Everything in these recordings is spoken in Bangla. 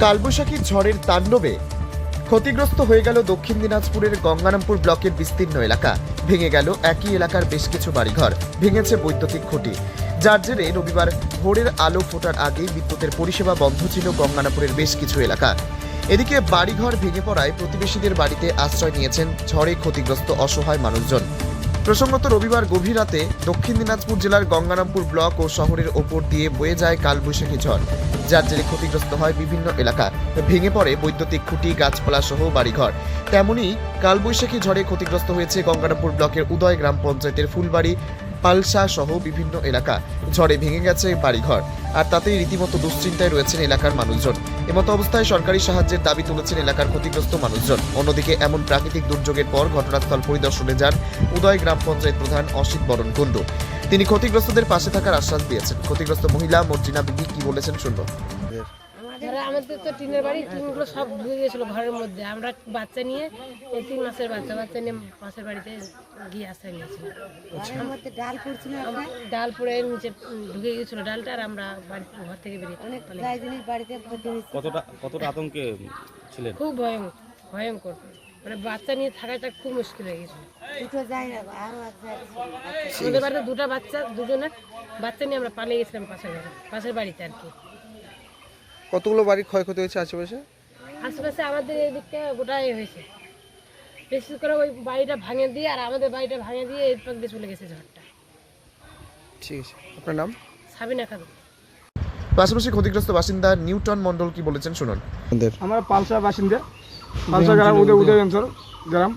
কালবৈশাখী ঝড়ের তাণ্ডবে ক্ষতিগ্রস্ত হয়ে গেল দক্ষিণ দিনাজপুরের গঙ্গারামপুর ব্লকের বিস্তীর্ণ এলাকা। ভেঙে গেল একই এলাকার বেশ কিছু বাড়িঘর। ভেঙেছে বৈদ্যুতিক খুঁটি। যার জেরে রবিবার ভোরের আলো ফোটার আগেই বিদ্যুতের পরিষেবা বন্ধ ছিল গঙ্গারামপুরের বেশ কিছু এলাকা। এদিকে বাড়িঘর ভেঙে পড়ায় প্রতিবেশীদের বাড়িতে আশ্রয় নিয়েছেন ঝড়ে ক্ষতিগ্রস্ত অসহায় মানুষজন। প্রসঙ্গত রবিবার গভীর রাতে দক্ষিণ দিনাজপুর জেলার গঙ্গারামপুর ব্লক ও শহরের ওপর দিয়ে বয়ে যায় কালবৈশাখী ঝড়। যার জেরে ক্ষতিগ্রস্ত হয় বিভিন্ন এলাকা। ভেঙে পড়ে বৈদ্যুতিক খুঁটি, গাছপালা সহ বাড়িঘর। তেমনি কালবৈশাখী ঝড়ে ক্ষতিগ্রস্ত হয়েছে গঙ্গারামপুর ব্লকের উদয় গ্রাম পঞ্চায়েতের ফুলবাড়ি, পালসা সহ বিভিন্ন এলাকা। ঝড়ে ভেঙে গেছে বাড়িঘর। আর তাতেই রীতিমতো দুশ্চিন্তায় রয়েছেন এলাকার মানুষজন। এমতো অবস্থায় সরকারি সাহায্যের দাবি তুলেছেন এলাকার ক্ষতিগ্রস্ত মানুষজন। অন্যদিকে এমন প্রাকৃতিক দুর্যোগের পর ঘটনাস্থল পরিদর্শনে যান উদয় গ্রাম পঞ্চায়েত প্রধান অসিত বরণ কুণ্ডু। তিনি ক্ষতিগ্রস্তদের পাশে থাকার আশ্বাস দিয়েছেন। ক্ষতিগ্রস্ত মহিলা মর্জিনা বিবি কি বলেছেন শুনব আমাদের তো টিনের বাড়ি টিনগুলো সব ধুয়ে গেছিল ঘরের মধ্যে। আমরা বাচ্চা নিয়ে এই তিন মাসের বাচ্চা বাচ্চা নিয়ে পাশের বাড়িতে গিয়ে আশ্রয় নিয়েছিলাম ডাল পড়ছিল ডাল পড়ে নিচে ঢুকে গেছিল ডালটা আর আমরা বাড়ি ঘর থেকে বেরিয়ে অনেক বাড়িতে কতটা কতটা আতঙ্কে ছিলেন? খুব ভয়ঙ্কর ভয়ঙ্কর। মানে বাচ্চা নিয়ে থাকাটা খুব মুশকিল হয়ে গেছিল দুটো যায় না আরও আমাদের বাড়িতে দুটো বাচ্চা দুজনের বাচ্চা নিয়ে আমরা পালিয়ে গেছিলাম পাশের ঘরে পাশের বাড়িতে আর কি। কতগুলো বাড়ির ক্ষয়ক্ষতি হয়েছে আশেপাশে? আশেপাশে আমাদের এই দিকটা গোটাই হয়েছে। বিশেষ করে ওই বাড়িটা ভাঙে দিয়ে আর আমাদের বাড়িটা ভাঙে দিয়ে এই পাক দিয়ে চলে গেছে ঝড়টা। ঠিক আছে আপনার নাম? সাবিনা খাতুন। পাশাপাশি ক্ষতিগ্রস্ত বাসিন্দা নিউটন মন্ডল কি বলেছেন শুনুন। আমরা পালসা বাসিন্দা পালসা গ্রাম উদয় উদয় অঞ্চল গ্রাম।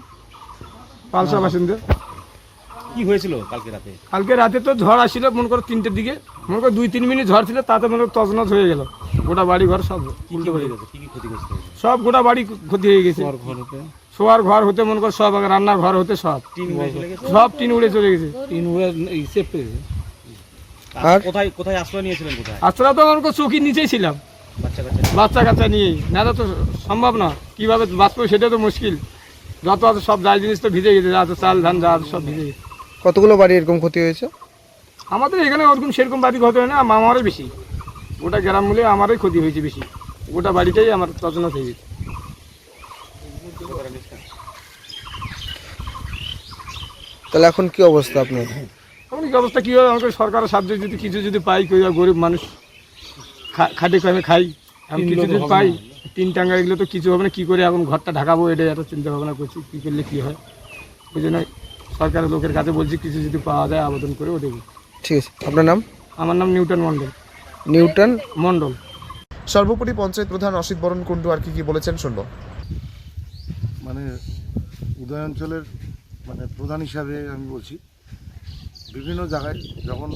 পালসা বাসিন্দা। কি হয়েছিল কালকে রাতে? কালকে রাতে তো ঝড় আসছিল মনে করো তিনটের দিকে। মনে করো দুই তিন মিনিট ঝড় ছিল তাতে মনে করো তছনছ হয়ে গেল। গোটা বাড়ি ঘর সব উল্টো হয়ে হয়ে গেছে? কি কি ক্ষতিগ্রস্ত সব গোটা বাড়ি ক্ষতি হয়ে গেছে। শোয়ার ঘর হতে? মনে করো সব রান্নার ঘর হতে সব। টিন উড়ে চলে গেছে? সব টিন উড়ে চলে গেছে। আর? কোথায় কোথায় আশ্রয় নিয়েছিলেন কোথায়? আজরা তো মনে করো চৌকির নিচেই ছিলাম। বাচ্চা কাচ্চা বাচ্চা কাচ্চা নিয়ে। না তো সম্ভব না। কীভাবে বাঁচবো সেটা তো মুশকিল। যত আছে সব যাই জিনিস তো ভিজে গেছে যা আছে চাল ধান যা আছে সব ভিজে গেছে। কতগুলো বাড়ি এরকম ক্ষতি হয়েছে? আমাদের এখানে ওরকম সেরকম বাড়ি ক্ষতি হয় না আমারই বেশি। গোটা গ্রাম মিলে আমারই ক্ষতি হয়েছে বেশি। গোটা বাড়িটাই আমার তছনছ হয়ে গেছে। তাহলে এখন কি অবস্থা আপনার? এখন কি অবস্থা? কী হয় আমাকে সরকারের সাহায্য যদি কিছু যদি পাই আর গরিব মানুষ খা- খাটে খামে খাই আমি কিছু যদি পাই। তিন টাঙ্গা এগুলো তো কিছু হবে না কী করে এখন ঘরটা ঢাকাবো এটা এত চিন্তা ভাবনা করছি কী করলে কী হয়? ওই জন্য সরকারের লোকের কাছে বলছি কিছু যদি পাওয়া যায় আবেদন করে ও দেবো। ঠিক আছে আপনার নাম? আমার নাম নিউটন মণ্ডল। নিউটন? মণ্ডল। সর্বোপরি পঞ্চায়েত প্রধান অসিত বরণ কুণ্ডু আর কি কি বলেছেন শুনব। মানে উদয় অঞ্চলের মানে প্রধান হিসাবে আমি বলছি বিভিন্ন জায়গায় যখন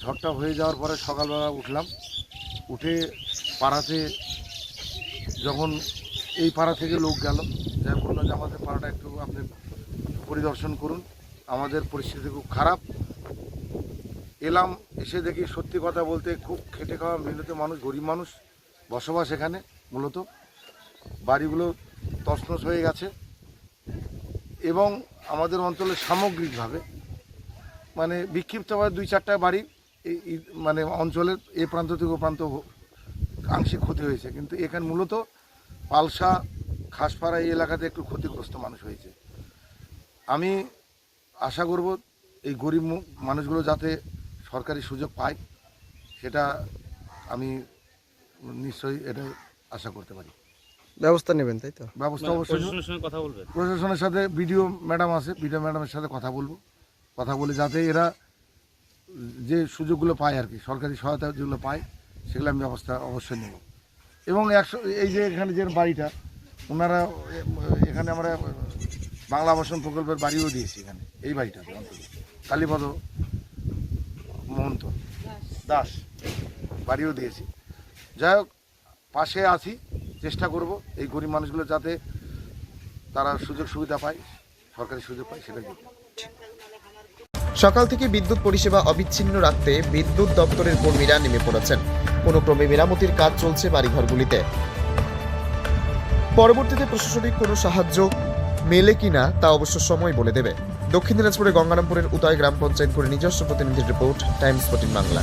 ঝড়টা হয়ে যাওয়ার পরে সকালবেলা উঠলাম উঠে পাড়াতে যখন এই পাড়া থেকে লোক গেল যা বলল যে আমাদের পাড়াটা একটু আপনি পরিদর্শন করুন। আমাদের পরিস্থিতি খুব খারাপ। এলাম, এসে দেখি সত্যি কথা বলতে খুব খেটে খাওয়া মেহনতি মানুষ, গরিব মানুষ বসবাস এখানে মূলত। বাড়িগুলো তসনস হয়ে গেছে। এবং আমাদের অঞ্চলে সামগ্রিকভাবে মানে বিক্ষিপ্তভাবে দুই চারটা বাড়ি মানে অঞ্চলের এ প্রান্ত থেকে ও প্রান্ত আংশিক ক্ষতি হয়েছে কিন্তু এখানে মূলত পালসা খাসপাড়া এই এলাকাতে একটু ক্ষতিগ্রস্ত মানুষ হয়েছে। আমি আশা করব এই গরিব মানুষগুলো যাতে সরকারি সুযোগ পায় সেটা আমি নিশ্চয়ই এটা আশা করতে পারি। ব্যবস্থা নেবেন তাই তো? ব্যবস্থা অবশ্যই। কথা বলবেন? প্রশাসনের সাথে বিডিও ম্যাডাম আছে বিডিও ম্যাডামের সাথে কথা বলব। কথা বলে যাতে এরা যে সুযোগগুলো পায় আর কি সরকারি সহায়তা যেগুলো পায় সেগুলো আমি ব্যবস্থা অবশ্যই নেব। এবং একশো, এই যে এখানে যে বাড়িটা, ওনারা, এখানে আমরা বাংলা আবাসন প্রকল্পের বাড়িও দিয়েছি এখানে, এই অন্তত। কালীপদ মহন্ত দাস বাড়িও দিয়েছি। যাই হোক, পাশে আছি, চেষ্টা করব এই গরিব মানুষগুলো যাতে তারা সুযোগ সুবিধা পায়, সরকারি সুযোগ পায় সেটা দিতে সকাল থেকে বিদ্যুৎ পরিষেবা অবিচ্ছিন্ন রাখতে বিদ্যুৎ দপ্তরের কর্মীরা নেমে পড়েছেন। কোনো ক্রমে মেরামতির কাজ চলছে বাড়িঘরগুলিতে। পরবর্তীতে প্রশাসনিক কোনো সাহায্য মেলে কিনা তা অবশ্য সময় বলে দেবে। দক্ষিণ দিনাজপুরের গঙ্গারামপুরের উদয় গ্রাম পঞ্চায়েত করে নিজস্ব প্রতিনিধির রিপোর্ট, টাইমস ফোর্টিন বাংলা।